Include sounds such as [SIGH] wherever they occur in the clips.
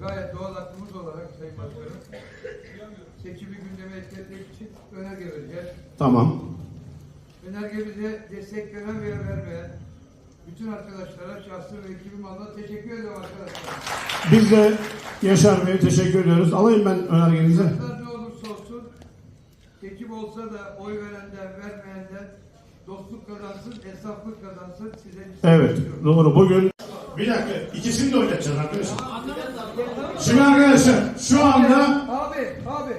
gayet doğal hakkımız olarak Sayın Başkanım seçimi gündeme etkilemek için önerge vereceğiz. Tamam. Önergemize destek veren veya vermeyen bütün arkadaşlara şahsım ve ekibim adına teşekkür ederim arkadaşlar. Biz de Yaşar Bey'e teşekkür ediyoruz. Alayım ben önergenizi. Arkadaşlar ne olursa olsun ekip olsa da oy verenden vermeyenden dostluk kazansın, esnaflık kazansın. Size şey Evet, doğru. Bugün bir dakika, ikisini de oynatacağız arkadaşlar. Şimdi arkadaşlar, şu anda Abi, abi.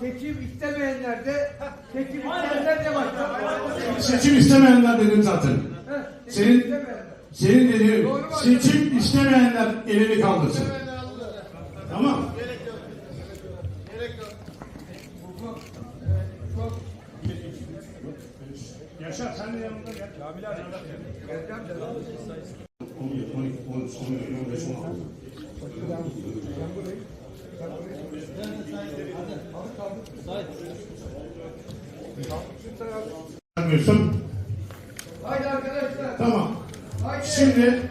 Seçim istemeyenler de seçim isteyenler de başlar. seçim istemeyenler dedim zaten. Heh, seçim Senin- istemeyenler. Senin dediğin seçim istemeyenler elini kaldırsın. Tamam. Yaşar sen de yanımda gel. Geleceğim de. 11, 12, 13, 14, 15, 16. Vermiyorsun. Haydi arkadaşlar. Tamam. Haydi. Şimdi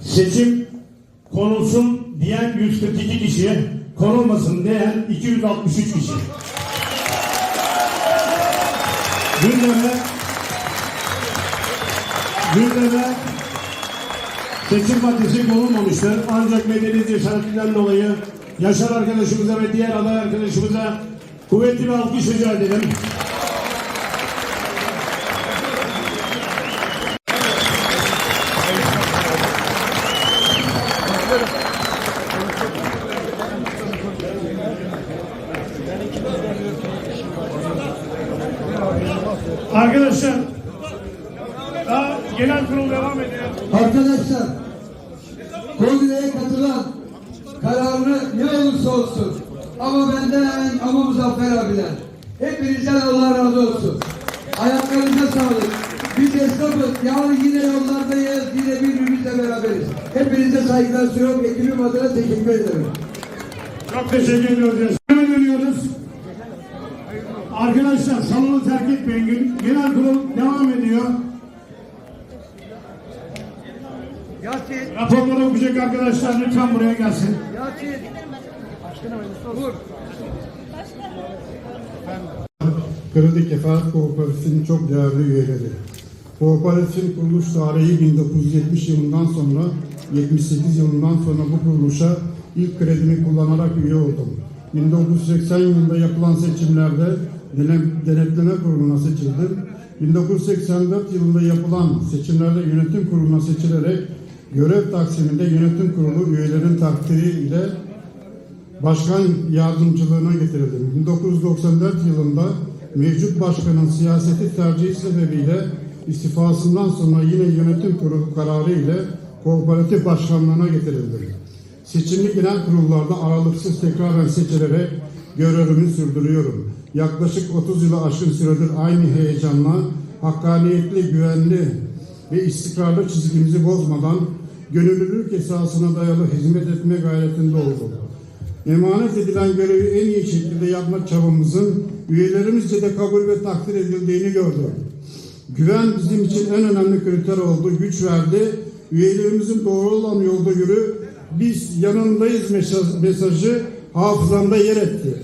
seçim konulsun diyen 142 kişi, konulmasın diyen 263 kişi. Gündeme gündeme seçim maddesi konulmamıştır. Ancak medeni cesaretinden dolayı Yaşar arkadaşımıza ve diğer aday arkadaşımıza kuvvetli bir alkış rica edelim. Arkadaşlar, daha genel kurul devam ediyor. Arkadaşlar, kongreye katılan kararını ne olursa olsun ama benden ama Muzaffer abiden hepinizden Allah razı olsun. Ayaklarınıza sağlık. Biz esnafız. Yani yine yollardayız. Yine birbirimizle beraberiz. Hepinize saygılar sunuyorum. Ekibim adına teşekkür ederim. Çok teşekkür ediyoruz. Arkadaşlar salonu terk etmeyin. Genel kurul devam ediyor. Yasin, Raporları okuyacak arkadaşlar lütfen buraya gelsin. Yasin. Kredi Kefalet Kooperatifinin çok değerli üyeleri. Kooperatifin kuruluş tarihi 1970 yılından sonra 78 yılından sonra bu kuruluşa ilk kredimi kullanarak üye oldum. 1980 yılında yapılan seçimlerde denetleme kuruluna seçildim. 1984 yılında yapılan seçimlerde yönetim kuruluna seçilerek görev taksiminde yönetim kurulu üyelerin takdiri ile başkan yardımcılığına getirildim. 1994 yılında mevcut başkanın siyaseti tercihi sebebiyle istifasından sonra yine yönetim kurulu kararı ile kooperatif başkanlığına getirildim. Seçimli genel kurullarda aralıksız tekraren seçilerek görevimi sürdürüyorum. Yaklaşık 30 yılı aşkın süredir aynı heyecanla, hakkaniyetli, güvenli ve istikrarlı çizgimizi bozmadan gönüllülük esasına dayalı hizmet etme gayretinde oldum. Emanet edilen görevi en iyi şekilde yapma çabamızın üyelerimizce de kabul ve takdir edildiğini gördüm. Güven bizim için en önemli kriter oldu, güç verdi. Üyelerimizin doğru olan yolda yürü, biz yanındayız mesaj- mesajı hafızamda yer etti.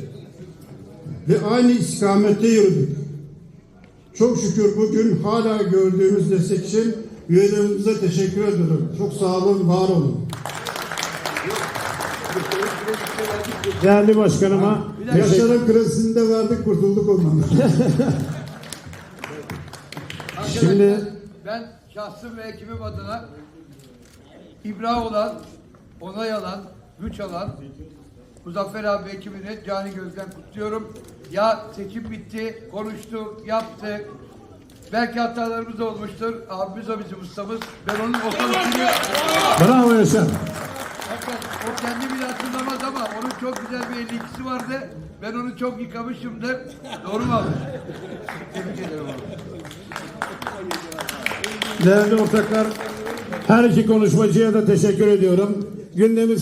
Ve aynı istikamette yürüdük. Çok şükür bugün hala gördüğümüz destek için üyelerimize teşekkür ederim. Çok sağ olun, var olun. Değerli başkanıma Yaşar'ın kredisini de verdik, kurtulduk ondan. [LAUGHS] Şimdi Ben şahsım ve ekibim adına ibra olan, onay alan, güç alan Muzaffer abi ekibini cani gözden kutluyorum. Ya seçim bitti, konuştuk, yaptık. Belki hatalarımız olmuştur. Abimiz o bizim ustamız. Ben onun otoritini... bravo Yaşar. Hakikaten o kendi bile hatırlamaz ama onun çok güzel bir 52'si vardı. Ben onu çok yıkamışımdır. Doğru mu abi? Tebrik ederim abi. Değerli ortaklar her iki konuşmacıya da teşekkür ediyorum. Gündemi